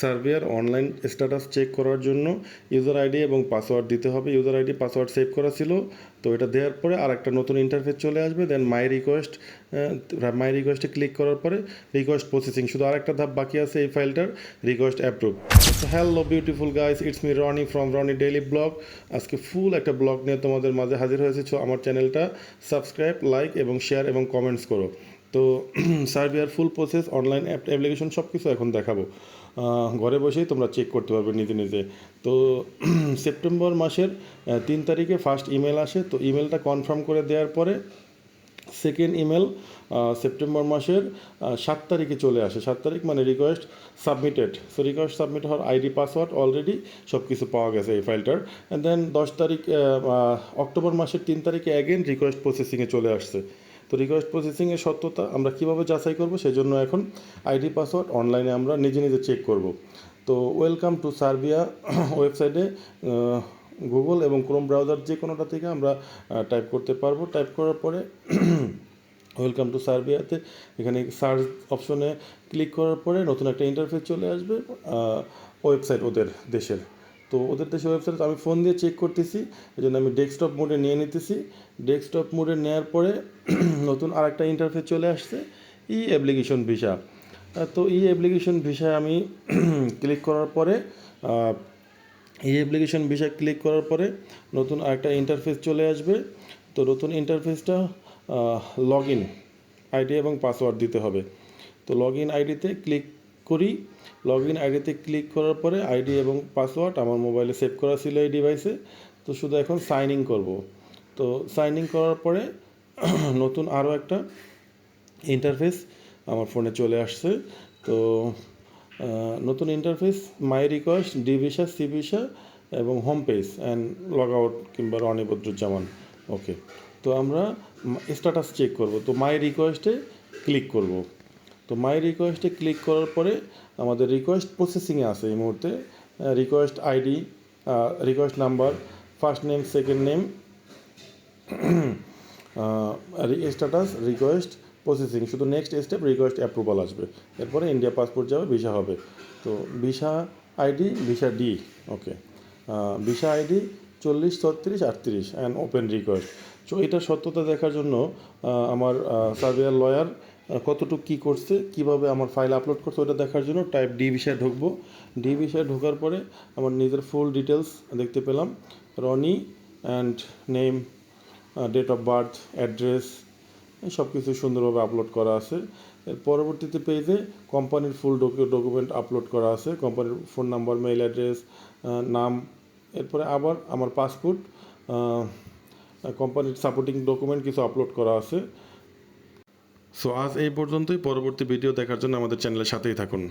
সার্ভিয়ার online status check করার জন্য user ID এবং পাসওয়ার্ড দিতে হবে। ইউজার আইডি, পাসওয়ার্ড সেভ করা ছিল। তো এটা দেওয়ার পরে আর একটা নতুন ইন্টারফেস চলে আসবে। দেন মাই রিকোয়েস্ট মাই রিকোয়েস্টে ক্লিক করার পরে রিকোয়েস্ট প্রসেসিং শুধু আরেকটা ধাপ বাকি আছে এই ফাইলটার request approve hello beautiful guys it's me Roni from Roni daily vlog আজকে ফুল একটা ব্লগ নিয়ে তোমাদের মাঝে হাজির হয়েছে। আমার চ্যানেলটা সাবস্ক্রাইব লাইক এবং শেয়ার এবং কমেন্টস করো। তো, সার্ভিয়ার full process online app application সব কিছু এখন দেখাবো। ঘরে বসেই তোমরা চেক করতে পারবে নিজে নিজে তো সেপ্টেম্বর মাসের তিন তারিখে ফার্স্ট ইমেল আসে। তো ইমেলটা কনফার্ম করে দেওয়ার পরে সেকেন্ড ইমেল সেপ্টেম্বর মাসের সাত তারিখে চলে আসে। সাত তারিখ মানে request submitted so request submit হওয়ার আইডি পাসওয়ার্ড অলরেডি সব কিছু পাওয়া গেছে এই ফাইলটার অ্যান্ড দেন দশ তারিখ অক্টোবর মাসের তিন তারিখে অ্যাগেন রিকোয়েস্ট প্রসেসিংয়ে চলে আসছে। তো রিকোয়েস্ট প্রসেসিংয়ের সত্যতা আমরা কীভাবে যাচাই করব সেজন্য এখন আইডি পাসওয়ার্ড অনলাইনে আমরা নিজে নিজে চেক করব। তো ওয়েলকাম টু সার্বিয়া ওয়েবসাইটে গুগল এবং ক্রোম ব্রাউজার যে কোনোটা থেকে আমরা টাইপ করতে পারব। টাইপ করার পরে ওয়েলকাম টু সার্বিয়াতে এখানে সার্চ অপশনে ক্লিক করার পরে নতুন একটা ইন্টারফেস চলে আসবে ওয়েবসাইট ওদের দেশের। তো ওদের দেশের ওয়েবসাইট আমি ফোন দিয়ে চেক করতেছি, এই জন্য আমি ডেস্কটপ মোডে নিয়ে নিতেছি। ডেস্কটপ মোডে নেওয়ার পরে নতুন আর একটা ইন্টারফেস চলে আসছে ই অ্যাপ্লিকেশন ভিসা তো ই অ্যাপ্লিকেশন ভিসায় আমি ক্লিক করার পরে এই অ্যাপ্লিকেশন ভিসা ক্লিক করার পরে নতুন আরেকটা ইন্টারফেস চলে আসবে। তো নতুন ইন্টারফেসটা লগ ইন আইডি এবং পাসওয়ার্ড দিতে হবে। তো লগ ইন আইডিতে ক্লিক করি লগ ইন আইডিতে ক্লিক করার পরে আইডি এবং পাসওয়ার্ড আমার মোবাইলে সেভ করা ছিল এই ডিভাইসে তো শুধু এখন সাইন ইন করব। তো সাইন ইন করার পরে নতুন আরও একটা ইন্টারফেস আমার ফোনে চলে আসছে। তো নতুন interface my request D visa C visa এবং home page and log out কিংবা রনি বদ্রুজ্জামান ওকে তো আমরা স্ট্যাটাস চেক করব। তো মাই রিকোয়েস্টে ক্লিক করব। তো মাই রিকোয়েস্টে ক্লিক করার পরে আমাদের রিকোয়েস্ট প্রসেসিংয়ে আছে এই মুহূর্তে। Request ID request number first name second name status request processing শুধু নেক্সট স্টেপ রিকোয়েস্ট অ্যাপ্রুভাল আসবে। এরপরে ইন্ডিয়া পাসপোর্ট যাবে ভিসা হবে। তো visa ID visa D okay visa ID চল্লিশ, ছত্রিশ, আটত্রিশ অ্যান্ড ওপেন রিকোয়েস্ট সো এটার সত্যতা দেখার জন্য আমার সার্ভেয়ার লয়ার কতটুকু কী করছে, কীভাবে আমার ফাইল আপলোড করছে, ওটা দেখার জন্য টাইপ ডি ভিসায় ঢুকবো। ডি ভিসায় ঢোকার পরে আমার নিজের ফুল ডিটেলস দেখতে পেলাম। Roni and name date of birth address সব কিছু সুন্দরভাবে আপলোড করা আছে। এর পরবর্তীতে পেজে কোম্পানির ফুল ডকুমেন্ট আপলোড করা আছে। কোম্পানির ফোন নাম্বার মেইল অ্যাড্রেস নাম, এরপরে আবার আমার পাসপোর্ট কোম্পানির সাপোর্টিং ডকুমেন্ট কিছু আপলোড করা আছে। সো আজ এই পর্যন্তই। পরবর্তী ভিডিও দেখার জন্য আমাদের চ্যানেলের সাথেই থাকুন।